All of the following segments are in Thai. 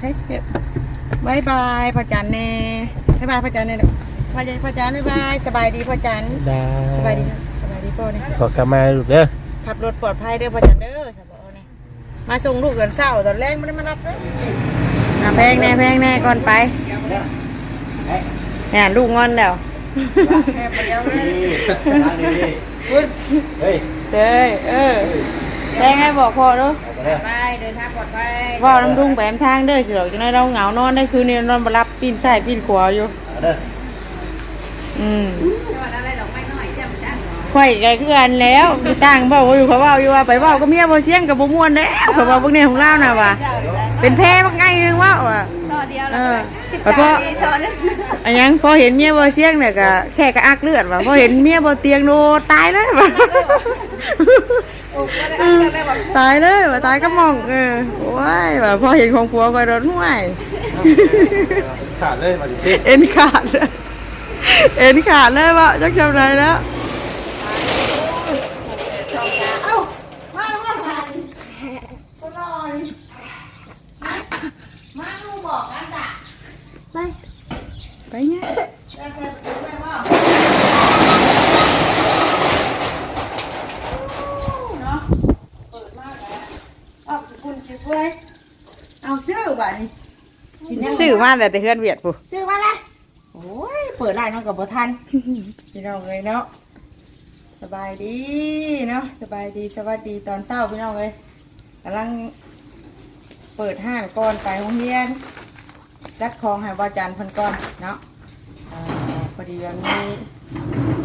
เคบายบายพ่อจันแน่บายบายพ่อจันแน่พ่อจันพ่อจันบายบายสบายดีพ่อจันได้สบายดีนะสบายดีพ่อเนี่ยขอกลับมาลูกเด้อขับรถปลอดภัยเด้อพ่อจันเด้อสบายเนี่ยมาส่งลูกกันเช้าตอนแรกไม่ได้มารับเลยอะแพงแน่แพงแน่ก่อนไปเนี่ยลูกงอนแล้วแค่เดียวเลยเฮ้ยเด้อเออ แพงให้บอกพ่อเด้อเอาไปเด้อไปเดินทางปลอดภัยว่าน้ำดุ้งไปแอมทางเด้อสิหรอกจังไดเราเหงานอนได้คืนนี้นอนบ่รับปีนซ้ายปีนขวาอยู่เอาเด้ออืมข่อยก็คือกันแล้วมีตังค์เว้าอยู่เขาเว้าอยู่ว่าไปเว้าก็เมียบ่เสียงก็บ่ม่วนแล้วเขาเว้าพวกนี้ของเราน่ะว่าเป็นแพ้บักไงนึงว่าว่ะซอเดียวเอแล้วอสิบแล้วก็สามปีซอนึงอันยังพอเห็นเมียบ่เสียงเนี่ยก็แค่กระอักเลือดว่ะพอเห็นเมียบ่เตียงโนตายเลยว่ะ ตายเลยว่ะตายก็มองเออโอ้ยว่ะพอเห็นของผัวก็โดนห่วยขาดเลยมาดิเต้เอ็นขาดเลยเอ็นขาดเลยว่ะจักจำไรแล้วเอ้ามาแล้วมาถ่ายก็นอนมาลูกบอกกันจ้ะ ไป ไปเนี่ยไปไปไปว่าเนาะเปิดมากแล้วเอา คุณคิดไว้เอาซื้อบ่ะนี่ซื้อมาแต่เพื่อนเวียดปุ๊ซื้อมาละโอ้ยเปิดร้านเนาะกับบ่ทันพี่น้องเลยเนาะสบายดีเนาะสบายดีสวัสดีตอนเช้าพี่น้องเลยกำลังเปิดห้างก่อนไปโรงเรียนจัดของให้บาจันเพันก่อนเนาะอ่าพอดีวันนี้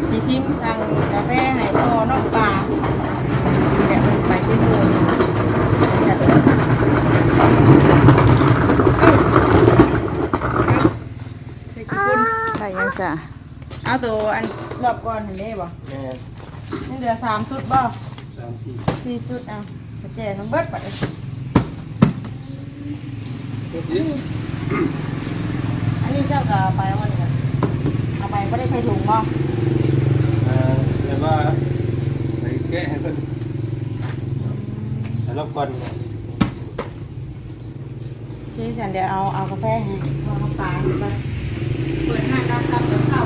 พี่พิมพ์สั่งกาแฟให้พ่อนอกป่าเดี๋ยวไปที่ดูเดี๋ยวไปดูเอ้าเอ้าไปกี่คนได้ยั งจ้ะเอาตัวอันรอบก่อนเห็นได้บ่แม่นี่เหลือสามชุดบ่สามสี่สี่ชุดเอาจะแจกทั้งเบิดไปเลยชุดนี้อันนี้เจ้าก็เอาไปเอาวันนี้กันเอาไปไม่ได้ใส่ถุงบ่เอ่อเรียกว่าไปแกะให้เพิ่นแต่รอบก่อนที่ฉันเดี๋ยวเอาเอากาแฟให้เอาน้ำตาลไปเปิดห้างรับรับเดี๋ยวเข้า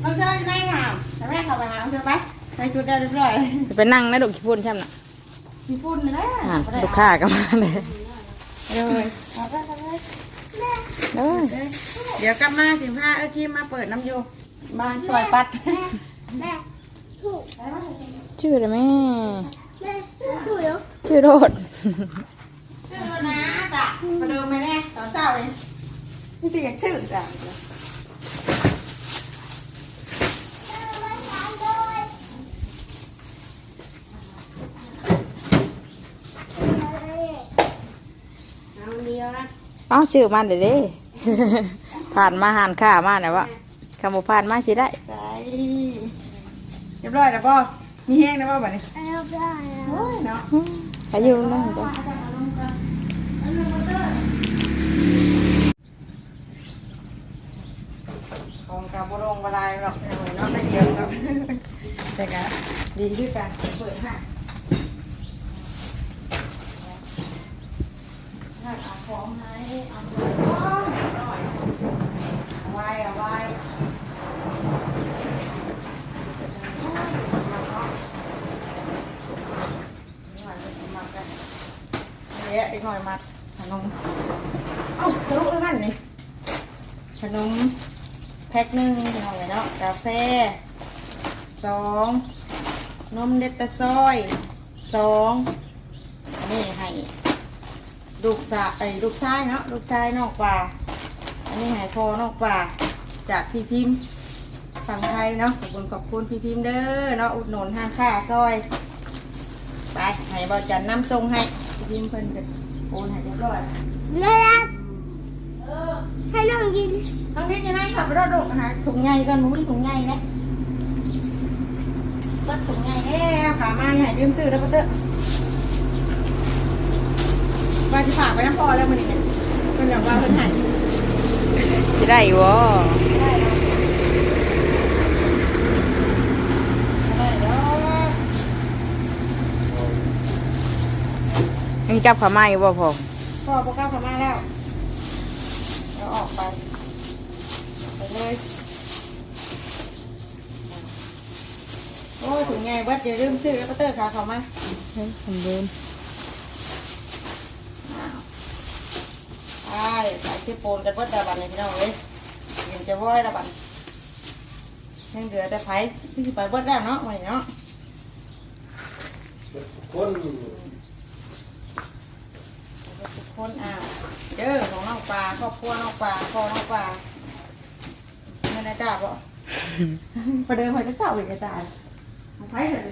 เอาเสื้อในหาม แต่แม่เข้าไปหาเอาเสื้อไปใส่ชุดได้เรียบร้อยไปนั่งนะดอกขี้พุ่นใช่ไหมนะมีฝุ่นนะอ่านลูกค้าก็มาเลยเลยเอาไปเอาไปเอ้ยเดี๋ยวกลับมาสิบห้าเออคิมมาเปิดน้ำอยู่บ้านซอยปัดแม่ถูกชื่ออะไรแม่แม่สู้เดี๋ยวชื่อโรดชื่อนะจ้ะประเดิมไปแน่ตอนเช้าเลยนี่ติดชื่อจ้ะเอาเดียวนะ เอ้าชื่อมันเด้เด้ ผ่านมาหานข้ามาเนี่ยวะคำว่าผ่านมาสิได้ ใส่เรียบร้อยแล้วป่ะมีแห้งนะป่ะแบบนี้เอาได้แล้วโอ้ยเนาะไปอยู่นั่นก็ของกับบรงบลายหรอกเอาไว้เนาะไม่เดียวหรอกแต่ก็ดีด้วยกันเปิดห้าง เอาของให้เอาของหน่อยเอาไว้เอาไว้นี่หวานจะมัดกันเละอีกหน่อยมัดขนมเอ้าลุแล้วนั่นนี่ขนมแพ็คหนึ่งพี่องเลยเนาะกาแฟสองนมเด็ดตะซอยสองนนี้ให้ ลูกสาไอ้ยลูกชายเนาะลูกชายนอกป่า อันนี้ให้พ่อนอกป่า จากพี่พิมพ์ฝั่งไทยเนาะขอบคุณขอบคุณพี่พิมพ์เด้อเนาะอุดหนุนห้างค่าซอย ไปให้บอจันน้ำทรงให้พี่พิมพ์เพิ่นเป็นโอนให้เรียบร้อยน่ารักเออให้น้องกินน้องนิดยังไงขับรถดุหาถุงใหญ่ก่อนมึงมีถุงใหญ่นะตัดถุงใหญ่แล้วขามาใหญ่ยืมซื้อแล้วก็เตอะ ว่าที่ฝากไปน้ำพอแล้วมันนี่เนี่ยคนอย่างว่าคนหายสิได้อยู่บ่ได้แล้วได้แล้วจับขาไม้บ่พ่อพ่อโปรแกรมเข้ามาแล้วเราออกไปไปเลยโอ้ยถึงไงเบิดเดี๋ยวลืมซื้อแล้วก็เตอร์ขาเขามาเฮ้ยผมลืมใช่ ใส่ที่ปูนกันเบิดดาบันเลยพี่น้องเลยเห็นจะว่อยดาบันยังเหลือแต่ไผ่ที่สิไปเบิดแล้วเนาะวันนี้เนาะคนทุกคนอ่าเด้อของน้องปลาครอบครัวน้องปลาพ่อน้องปลาไม่ได้จ้าบ่ประเดิมมันจะเศร้าอีกจะตายของไผ่เถอะ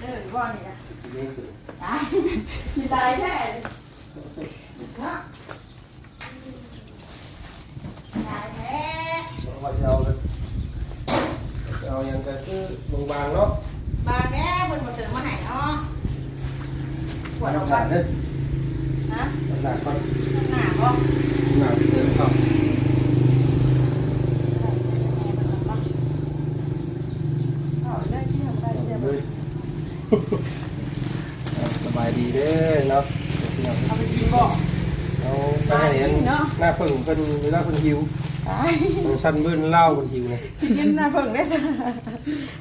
เด้อบ่นี่นะนี่ตายมีตายแท้ เนาะตายแท้ว่าจะเอาเลยจะเอาอย่างก็คือบางๆเนาะ บางแน่เพิ่นบ่เติมมาให้เนาะปวดออก หนั บ้าก น เด้อ ฮะ หนักก่อน หนาบ่ หนักเติมครับเลยสบายดีเด้อเนาะ เอาไปกินบ่ เอาไปให้อันหน้าเพิ่งเพิ่นเวลาเพิ่นหิวตายมันชันมื้อเหล้าเพิ่นหิวเลยกินหน้าเพิ่งได้จ้ะ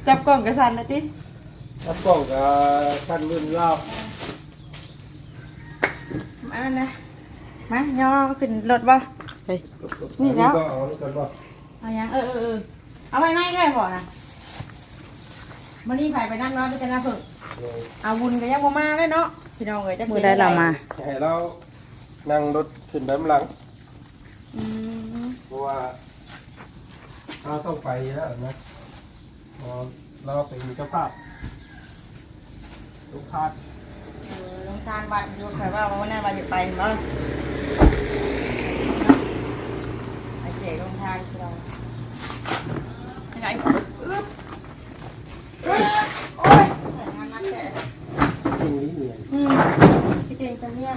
จับกล่องกระสันนะติรับกล้องกับชันมื้อเหล้ามาอันนะมาย่อขึ้นรถบ่เฮ้ยนี่แล้วก็เอานี่ก่อนบ่เอายังเออเออเออเอาไปไหนด้วยพอนะมันนี่ไผไปนั่งร้อนไปจะหน้าเพิ่งเอาบุญก็ยังบ่มาเลยเนาะพี่น้องเอ้ยจะมือได้เรามาให้เรานั่งรถขึ้นไปข้างหลัง อืมเพราะว่าเราต้องไปแล้วนะพอเราเป็นเจ้าภาพลูกค้าเออลงทานบัตรอยู่ไผว่าวันนั้นว่าจะไปบ่ไอ้เจ๊ลงทานพี่น้องไปไหนอึ๊บอึ๊บโอ้ยงานนักแท้ จริงนี้เหนื่อย อืมสิเก่งจังเนี่ย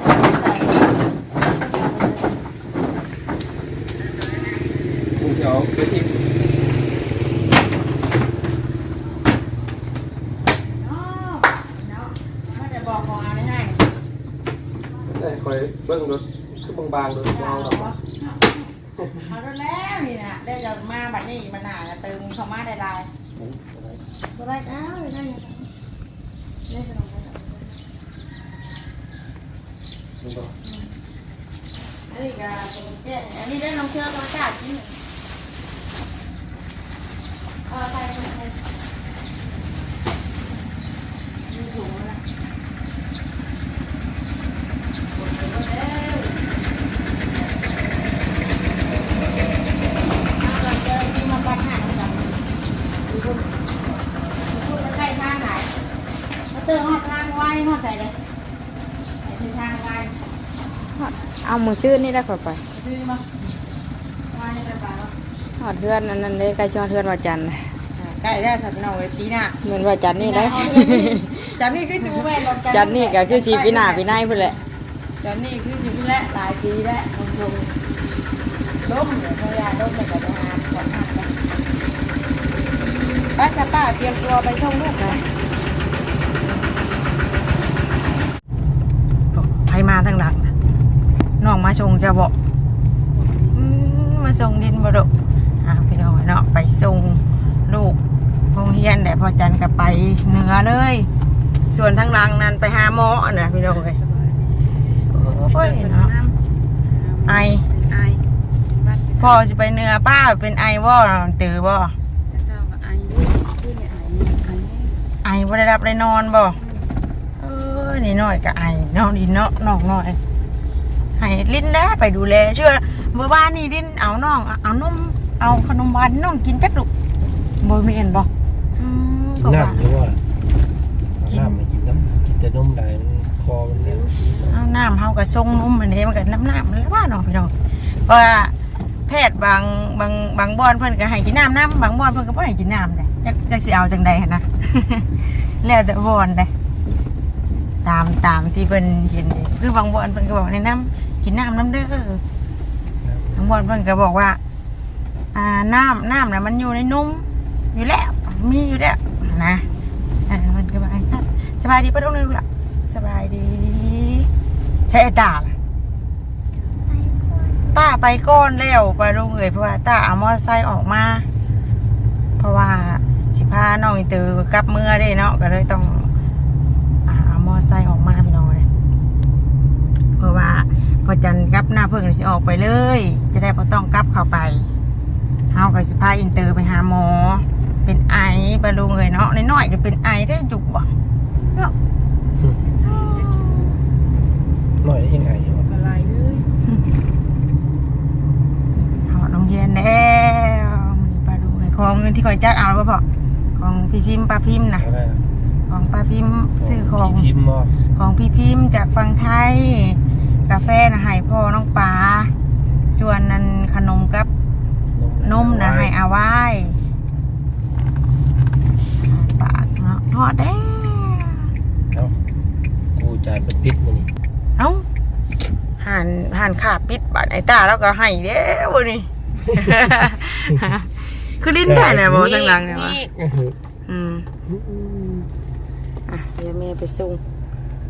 มึงจะเอาไปที่ เนาะเนาะมันจะบอกของเอาได้ให้ ได้คอยเบิ้งรถคือบางๆรถเอาเราเหรดออกเอาแล้วนี่นะได้จะมาบัดนี้มันหนาเติมเข้ามาได้ลายบ่ได้อ้าวได้ยังได้ขนมได้อันนี้ก็เป็นแก้อันนี้ได้น้ำเชื่อมาจากที่หนึ่งเออไปไปไปมีถุงนะหมดแล้วเอาเราเจอที่มาปัญหาน้ำกันดูคุณพูดแล้วใกล้ทางไหนมาเติมหอดทางไว้หอดใส่เลยใส่ทางไว้ เอามือชื่อนี่ได้ขอไปซื้อมาไว้ไปไปวะหอดเทือนอันนั้นเลยใกล้ชอดเทือนว่าจันทร์น่ะใกล้ได้สัตว์น้องเอ้ยปีหน้าเหมือนว่าจันทร์นี่ได้จันนี่คือสิบแม่ลงจันทร์นี่ก็คือสีปีหน้าปีหน้าพุ่นแหละจันนี่คือสิบและหลายปีแล้วลงลงล้มเดี๋ยวพยาล้มแต่ก็จะหาก่อนหน้าไปป้าจะป้าเตรียมตัวไปช่องลูกนะใครมาทางหลัง นะน้องมาชงจะบอกอืมมาส่งดินบดกอ่าพี่น้องเนาะไปส่งลูกโรงเรียนแต่พอจันก็ไปเหนือเลย ส่วนทางหลังนั้นไปหาหมอนะพี่น้องเลยโอ้ยเนาะไอพ่อจะไปเหนือป้าเป็นไอว่ตือบ่ไอบ่ได้รับได้นอนบ่เออนี่น้อยก็ไอเนาะนี่เนาะน้องน้อย ให้ลิ้นได้ไปดูแลเชื่อเมื่อวานนี่ลิ้นเอาน้องเอานมเอาขนมหวานน้องกินจักลูกบ่มีเห็นบ่อืมกินน้ำหรือว่าน้ำไม่กินน้ำกินแต่นมได้มันคอมันเนี่ยเอาน้ำเฮาก็ส่งนมมันเด้มันก็น้ำน้ำแล้วว่าเนาะพี่น้องเพราะว่าแพทย์บางบางบางบ่อนเพิ่นก็ให้กินน้ำน้ำบางบ่อนเพิ่นก็บ่ให้กินน้ำเด้จักจักสิเอาจังใดหั่นนะแล้วแต่บ่อนเด้ตามตามที่เพิ่นเห็นเด้คือบางบ่อนเพิ่นก็บอกในน้ำ กินน้ำน้ำเด้อบางบ่อนเพิ่นก็บอกว่า อ่าน้ำน้ำน่ะมันอยู่ในนมอยู่แล้วมีอยู่แล้วนะเออมันก็ว่าอย่างนั้นสบายดีปะลูกนะลูกล่ะสบายดีใช่ไอ้ตาล่ะไปก่อนตาไปก้อนแล้วไปลุงเอ๋ยเพราะว่าตาเอามอไซค์ออกมา เพราะว่าสิพาน้องอินเตอร์กลับเมื่อได้เนาะก็เลยต้องอ่าเอามอไซค์ออกมาพี่น้อยเพราะว่า พอจันกลับหน้าเพิ่งนี่สิออกไปเลย จะได้พอต้องกลับเข้าไปเฮาก็สิพาอินเตอร์ไปหาหมอ เป็นไอไปลุงเอ๋ยเนาะน้อยๆก็เป็นไอได้จุกบ่เนาะหน่อยยังไงวะอะไรเลยหอดโรงเรียนแล้วมันนี้ปลาดูไอ้ของเงินที่คอยจัดเอาแล้วพ่อของพี่พิมพ์ป้าพิมพ์นะอะไรอะของป้าพิมพ์ซื้อของพี่พิมพ์บ่ของพี่พิมพ์จากฝั่งไทย กาแฟนะให้พ่อน้องปลาส่วนนั้นขนมกับนมนะให้อาไว้ฝากเนาะหอดแล้วเอ้ากูจ่ายเป็นพิษมานี่เอ้าหันหันขาปิดบัตรไอ้ตาแล้วก็ให้เด้วนี่ คือลิ้นได้เนี่ยบอกทั้งหลังเนี่ยวะอืมอะเดี๋ยวแม่ไปส่ง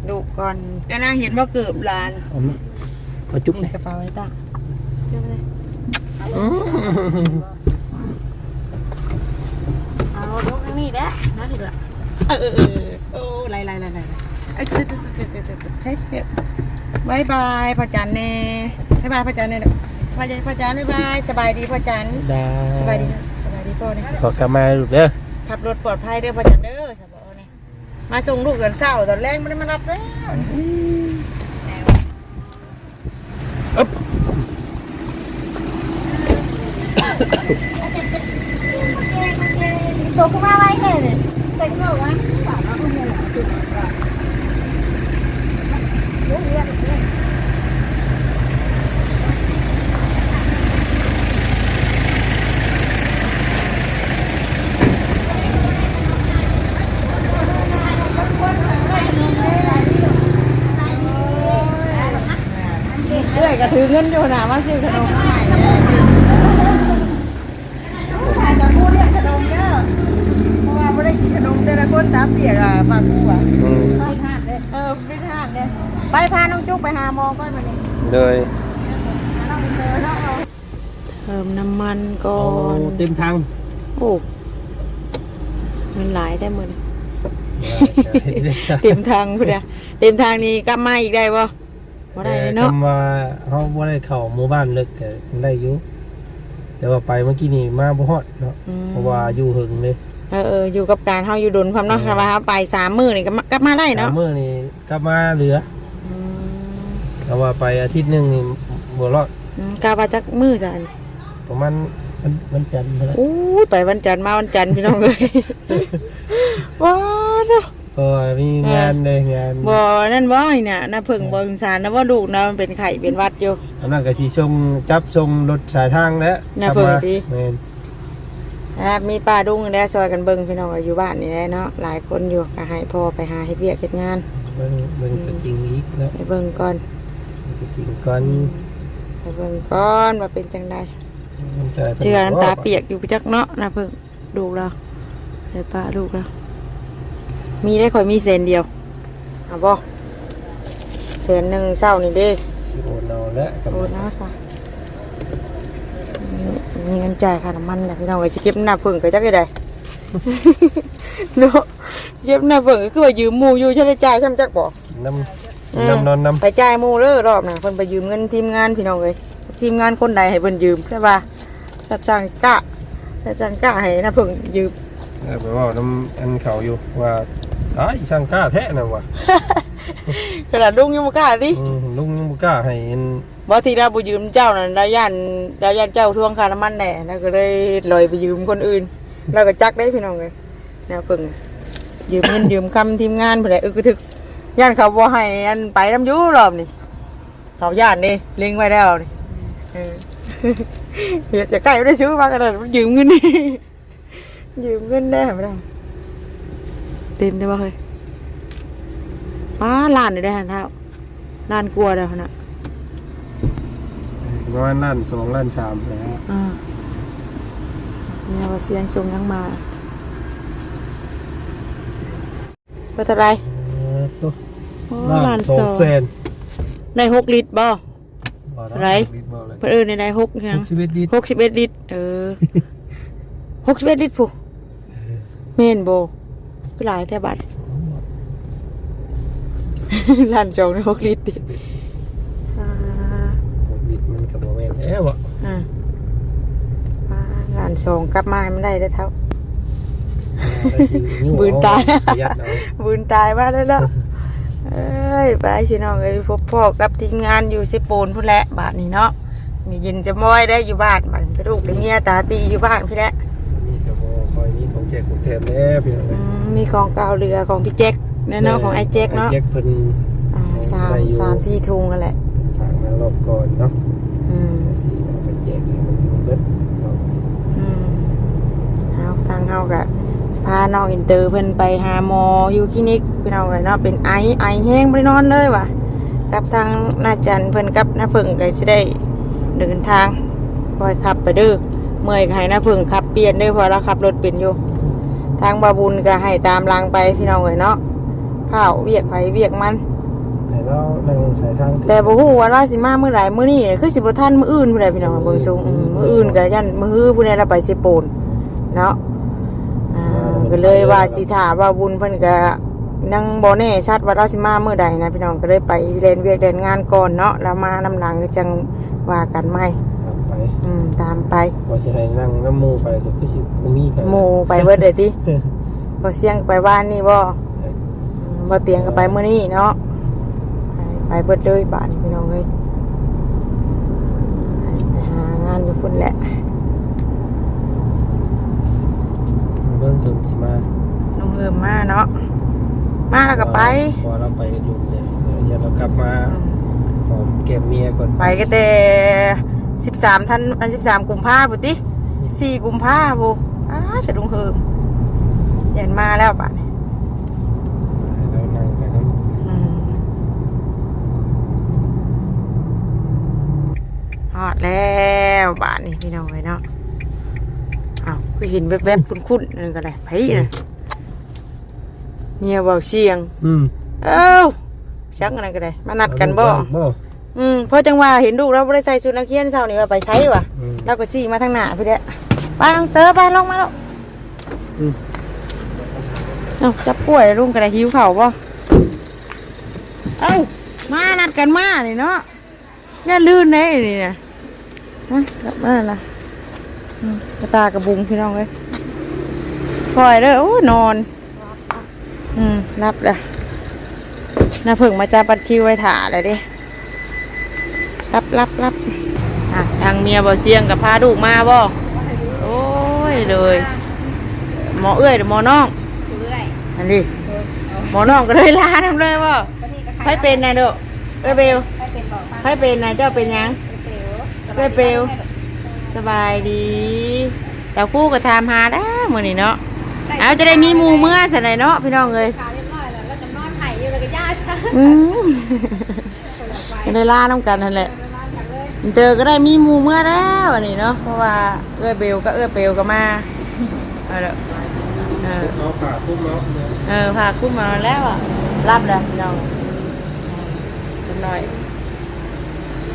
ดูก่อนก็น่าเห็นว่าเกือบลานเอามาเอาจุ๊บในเลยกระเป๋าไอ้ตาเก็บไปเลยเอาลูกทางนี้แด้มาถึงละเออเออเออโอ้ไล่ไล่ไล่ไล่เอ้ยเกิดเกิดเกิดเกิดเกิดเกิดให้เก็บบายบายพ่อจันเน่บายบายพ่อจันเน่พ่อจันพ่อจันบายบายสบายดีพ่อจันได้สบายดีนะสบายดีพ่อเนี่ยขอกลับมาลูกเด้อ ขับรถปลอดภัยเด้อพ่อจันเด้อสบายเนี่ย มาส่งลูกกันเศร้าตอนแรกไม่ได้มารับแล้วตัวกูมาไว้เลยเนี่ยแต่ก็บอกว่าฝากเอาคนเดียวแหละจุดก่อนลูกเรียนเรียน เรื่อยก็ถือเงินอยู่นะมาซื้อขนมมาให้ใครจะพูดเรียกขนมเด้อเพราะว่าไม่ได้กินขนมแต่ละคนตาเปียกอะปากกูอะอืมไปทานเลยเออไปทานเลยไปพาน้องจุ๊กไปหาหมอก่อนมานี่โดยหาน้องเจอแล้วเอาเติมน้ำมันก่อเอานเต็มทางโอ้เงินหลายแต่มือนะได้เต็มทางพุ่นอะเต็มทางนี้กลับมาอีกได้บ่ บ่ได้เลยเนาะคำว่าเขาบ่ได้เข้าหมู่บ้านเลิกก็ได้อยู่แต่ว่าไปเมื่อกี้นี่มาบ่ฮอดเนาะอืมเพราะว่าอยู่หึงเลยเออเอออยู่กับการเฮาอยู่ดนความเนาะถ้าว่าเฮาไปสามมื้อนี่ก็มากลับมาได้เนาะสามมื้อนี่กลับมาเหลืออืมแต่ว่าไปอาทิตย์หนึงนี่บ่รอดอืมกลับมาจักมื้อจ้ะนี่ประมาณวันวันจันทร์เท่านั้นอู้ยไปวันจันทร์มาวันจันทร์พี่น้องเอ้ยว้าวเนาะ เพราะว่ามีงานเลยงานบ่นั่นบ่นี่น่ะน่าเพิ่งบ่สงสารนะว่าลูกนะมันเป็นไข้เป็นหวัดอยู่อันนั้นก็สิส่งจับส่งรถสายทางแล้วน่ากลับมาเปิดดิแม่นนะครับมีป้าดุ้งได้ซอยกันเบิ่งพี่น้องก็อยู่บ้านนี่แหละเนาะหลายคนอยู่ก็ให้พ่อไปหาเฮ็ดเวียกเฮ็ดงานเบิ่งเบิ่งตัวจริงอีกเนาะไปเบิ่งก่อนตัวจริงก่อนไปเบิ่งก่อนว่าเป็นจังไดมันจะเจือน้ำตาเปียกอยู่จักเนาะนะเพิ่งดูกแล้วให้ป้าดูกแล้ว มีได้ข่อยมีเซนเดียวเอาบ่เซนหนึ่งเศร้านี่เด้สิโอนเอาแล้วกันโอ้น้าซะมีมีเงินจ่ายค่าน้ำมันแหละพี่น้องก็สิเก็บหน้าเพิ่งก็จักได้เนาะเก็บหน้าเพิ่งก็คือว่ายืมหมู่อยู่ใช่ได้จ่ายใช่ไหมจักบ่กินน้ำกินน้ำนอนน้ำไปจ่ายหมู่เด้อรอบน่ะเพิ่นไปยืมเงินทีมงานพี่น้องเอ้ยทีมงานคนใดให้เพิ่นยืมใช่ป่ะสัตว์สังกะสัตว์สังกะให้นะเพิ่งยืมเออไปเว่าน้ำอันเขาอยู่ว่า อ้ายช่างกล้าแท้นะว่ะขนาดลุงยังบ่กล้าดิอืมลุงยังบ่กล้าให้อันบ่ที่เราบ่ยืมเจ้านั่นเราย่านเราย่านเจ้าทวงค่าน้ำมันแหน่แล้วก็เลยลอยไปยืมคนอื่นแล้วก็จักได้พี่น้องเลยแนวเพิ่งยืมเงินยืมคำทีมงานเพิ่นแหละอึกกระทึกย่านเขาบ่ให้อันไปน้ำอยูรอบนี่เขาย่านนี่เล็งไว้แล้วนี่เออเฮ็ดจะใกล้ไม่ได้ซื้อมากันเลยยืมเงินนี่ยืมเงินได้ไม่ได้ เต็มได้บ่เฮ้ยป้าล้านนี่ได้หันเท้าล้านกลัวาเด้อหั่นน่ะประมาณล้านสองล้านสามแล้วอ่าเนี่ยว่าเสียงทรงยังมาเป็นอะไรเออตัวโอ้ล้าล้านนสสอองงแสนได้หกลิตรบ่บ่ด้อะไรลิตบ่เลยเพิ่นเอิ้นในได้หกหยัง61ลิตรหกสิบเอ็ดลิตรเออหกสิบเอ็ดลิตรผู้เมนโบ คือหลายแต่บัตรล้านจองได้หกลิตรดิอ่าลิตรมันก็บ่แม่นแล้วอะอ่าอ่าล้านสองกลับมาให้มันได้เด้อเท่า บืนตาย ประหยัดเอาบืนตายมาแล้วเนาะเอ้ยไปพี่น้องเอ้ยพบพ่อกับทีมงานอยู่เซโปนพุ่นแหละบาทนี้เนาะมีเย็นจะม้อยได้อยู่บ้านบ้านจะลูกเป็นเมียตาตีอยู่บ้านพี่แหละมีก็บ่คอยมีของแจกของแถมแล้วพี่น้องอืเอ้ยม มีของเก่าเรือของพี่แจ็คแน่เนาะของไอ้แจ็คเนาะไอ้แจ็คเพิ่นอ่าสามสามสี่ทุงนั่นแหละทางมารอบก่อนเนาะอืมสิเอาไปแจกให้มันเบิดเนาะอืมเอาทางเฮากะพาน้องอินเตอร์เพิ่นไปหาหมออยู่คลินิกพี่น้องเลยเนาะเป็นไอไอแห้งบ่ไปนอนเลยว่ะกับทางนาจันเพิ่นกับน้าเพิ่งก็สิได้เดินทางคอยขับไปเด้อเมื่อยก็ให้น้าเพิ่งขับเปลี่ยนเด้อเพอเราขับรถเป็นอยู่ ทางบาบุญก็ให้ตามรางไปพี่น้องเลยเนาะเผาเวียกไผเวียกมัน แต่เรานั่งสายทางแต่บ่ฮู้ว่าเราสิมามื้อใดมื้อนี้คือสิบ่ทันมื้ออื่นผู้ใดพี่น้องเบิ่งชงอืมมื้ออื่นก็ยันมื้อฮื้อผู้ใดเราไปสิโปนเนาะอ่าก็เลยว่าสิถามว่าบุญเพิ่นก็ยังบ่แน่ชัดว่าเราสิมามื้อใดนะพี่น้องก็เลยไปเรียนเวียกเดินงานก่อนเนาะแล้วมานํหลังก็จังว่ากันใหม่ตามไป อืมตามไปบ่สิให้นั่งน้ำหมู่ไปก็คือสิบ่มีไปหมู่ไปเบิดเลยติบ่เสียงไปบ้านนี่บ่อืมบ่เตียงก็ไปมื้อนี้เนาะไปไปเบิดเลยบ้านนี่พี่น้องเอ้ยไปไปหางานอยู่พุ่นแหละเบิ่งเกิมสิมาน้องเอิมมาเนาะมาแล้วก็ไปพอเราไปอยู่เนี่ยเดี๋ยวเรากลับมาหอมแก้มเมียก่อนไปก็แต่ สิบสามท่านอันสิบสามกุมภาพุติสี่กุมภาพุอ้าสะดุงเฮิมเย็นมาแล้วป่ะนี่เรานั่งไปน้อืมฮอดแล้วบ้านนี่พี่น้องเลยเนาะอ้าวคือเห็นแวบๆคุ้นๆนั่นก็ได้ไผน่ะเมียเบาเสียงำอืมเอ้าชักอะไรก็ได้ มานัดกันบ่บ่ อืมเพราะจังว่าเห็นลูกเราบ่ได้ใส่ชุดนักเรียนเช้านี่ว่าไปใช้ว่ะอืม เราก็สี่มาทางหน้าพี่เด้อไปลองเตอไปลงมาแล้วอืมเอ้าจับกล้วยลุงกระไดหิวเข่าวบ่เอ้ามานัดกันมานี่เนาะอย่าลื่นเด้นี่นะฮะกลับมาล่ะอืมกระตากระบุงพี่น้องเอ้ยปล่อยเด้อโอ้นอน อืมรับเด้อ น่าเพิ่งมาจับบัตรคิวไว้ถ่าเลยดิ รับรับรับอะทางเมียบ่เสียงกับพาลูกมาบ่โอ้ยเลยหมอเอื้อยหรือหมอน้องอันนี้หมอน้องก็เลยลาทำเลยว่าใครเป็นนายเด้อเอ้ยเบลใครเป็นนายเจ้าเป็นหยังเอ้ยเบลสบายดีแต่คู่ก็ทำหาได้อมื้อนี้เนาะเอาจะได้มีหมู่เมื่อสันไหนเนาะพี่น้องเอ้ยขาเรียบร้อยแล้วแล้วจะนอนไผ่อยู่แล้วก็ย่าช้าอืม ก็ได้ล่าน้ำกันนั่นแหละอินเตอร์ก็ได้มีหมูเมื่อแล้วอันนี้เนาะเพราะว่าเอื้อเบลก็เอื้อเบลก็มาเอาละเออเอาขาคุ้มเนาะเออพาคุ้มมาแล้วอะรับเลยพี่น้องเป็นหน่อย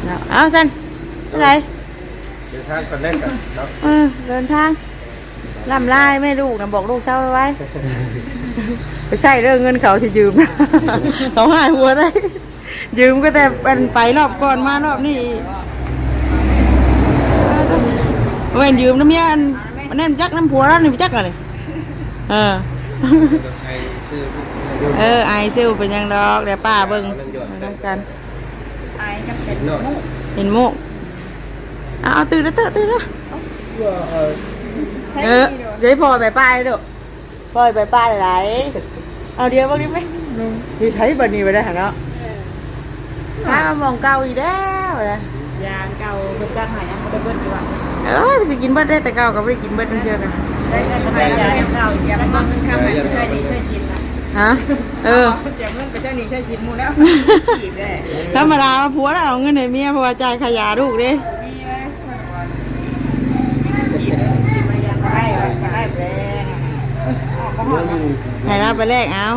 เนาะเอาสันอะไรเดี๋ยวทางกันแรกกันเนาะเออเดินทางล่ำลายแม่ลูกนะบอกลูกเช้าไว้ ไปใช่เรื่องเงินเขาที่ยืมเขาหายหัวได้ ยืมก็แต่เป็นไปรอบก่อนมารอบนี้อีกเว้นยืมน้ำเมียอันมันนั่นจักน้ำผัวแล้วนี่ไปจักอะไรเออไอ้ซื้อเออไอซิลเป็นหยังดอกเดี๋ยวป้าเบิ่งมาทำกันไอ้กับเสร็จเนาะเห็นมุกเอาเอาตื่นแล้วเตอะตื่นแล้วเออเออเดี๋ยวพอไปป้าเลยเด้อพอไปป้าหลายๆเอาเดียวบ้างดิไหมดีใช้บันนี้ไปได้หรอเนาะ ถ้ามามองเก่าอีกแล้วนะยางเก่าเพิ่นจ้างหายังบ่ได้เบิดดีกว่าเออไปสิกินเบิดได้แต่เก่าก็ไม่ได้กินเบิดต้องเชื่อกันได้เงินทำไมยางเก่าอย่าไปมองเงินคำให้ใช้ดีใช้ชินนะฮะเออเสียเงินไปใช้ดีใช้ชินหมู่แล้วขีดได้ธรรมดาผัวน่ะเอาเงินให้เมียเพราะว่าจ่ายขยะลูกเด้มีเลยขีดขีดมายังได้ก็ได้แบงออกก็หอดให้เราไปแลกเอา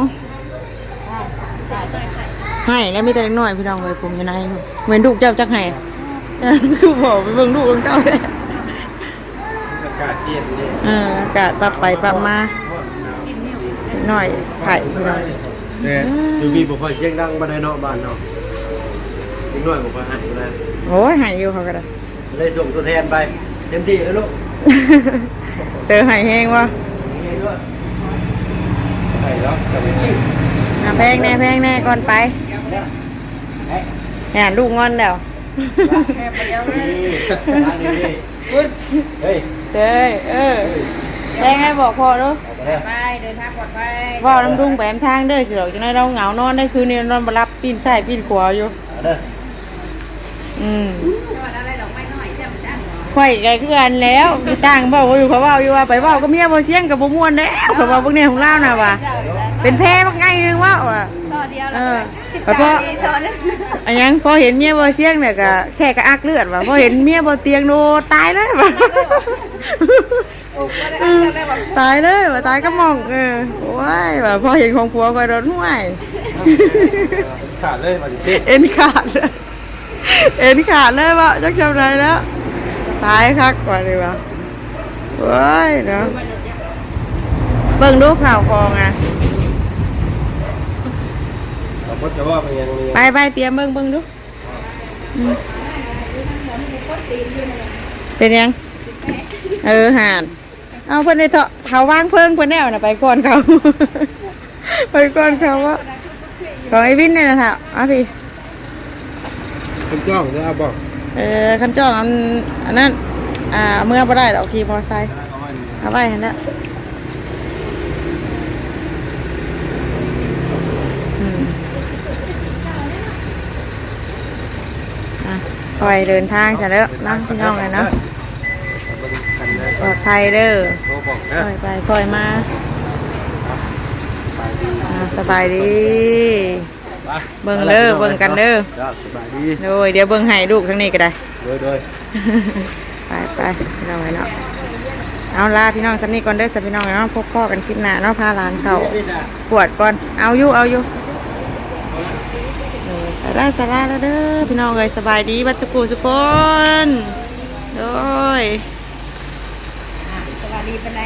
ให้แล้วมีแต่เล็กน้อยพี่น้องเลยผมอยู่ในเหมือนลูกเจ้าจักให้คือบอกไปเบิ่งลูกของเจ้าเลยอากาศเย็นนี่เอออากาศปรับไปปรับมาเล็กน้อยไผ่พี่น้องแต่อยู่มีบ่ค่อยเสียงดังบ่ได้เนาะบ้านเนาะอีกหน่อยบ่ค่อยให้เลยโอ้ยให้อยู่เขาก็ได้เลยส่งตัวแทนไปเต็มที่แล้วลูกเตอให้แห้งวะนี่ด้วยใช่แล้วจะไปกินอะแพงแน่แพงแน่ก่อนไป แหนลูกงอนแล้วนี่ร้านนี้เฮ้ยเด้ยเออแพงให้บอกพ่อเด้อเอาไปแล้วไปเดินทางปลอดภัยพ่อน้ำดุงแปมทางเด้อสิดอกจังได๋เราเหงานอนได้คืนนี้นอนบ่รับปีนซ้ายปีนขวาอยู่เอาเด้ออืมจังหวัดอะไรดอกไม้น้อยจ้าจ้าข่อยก็คือกันแล้วมีต่างเว้าอยู่เขาเว้าอยู่ว่าไปเว้าก็เมียบ่เสียงก็บ่ม่วนแล้วเขาเว้าพวกนี้ของเราน่ะว่าเป็นแพ้บักไงนึงว่าว่าต่อ เดียวเอแล้วอสิบแล้วก็สามปีสอนอันยังพอเห็นเมียบ่เสียงเนี่ยก็แค่กระอักเลือดว่ะพอเห็นเมียบ่เตียงโนตายเลยว่ะตายเลยว่ะตายก็มองเออโอ้ยว่ะพอเห็นของผัวก็โดนห่วยขาดเลยมาดิเอ็นขาดเลยเอ็นขาดเลยว่ะจักจำได้แล้วตายคักกว่าเลยว่ะโอ้ยเนาะเบิ่งดูข่าวคองอะ เราก็จะว่าเป็นยังไงไปไปเตรียมเบิ่งเบิ่งดูอืมเป็นยัง เออหานเอาเพิ่อนในเถาะเขาว่างเพิ่งเพิ่อนแนวน่ะไปก่อนเขา ไปก่อนเขาว่าของไอ้วินเนี่ยนะเถอะเอาพี่คุณจ้องจะเอาบอกเออคันจ้องอันอันนั้นอ่าเมื่อบ่ได้ดอกขี่มอไซค์เอาไว้หั่นแหละอืมอะ คอยเดินทางซะเด้อเนาะพี่น้องเลยเนาะปลอดภัยเด้อโทรบอกคนะอยไปคอยมาอ่าสบายดีเบิ่งเด้อเบิ่งกันเด้อจ้าสบายดีโดยเดี๋ยวเบิ่งให้ลูกทั้งนี้ก็ได้โดยโดยไปไปพี่น้องไว้เนาะเอาลาพี่น้องสักนี้ก่อนเด้อสัพี่น้องเนาะพบพ่อกันคลิปหน้าเนาะพาหลานเขาปวดก่อนเอาอยู่เอาอยู่ ร่าสาระสาแล้วเด้อพี่น้องเอ้ยสบายดีบัดสกูสุกคนโดยสบายดีเป็นไร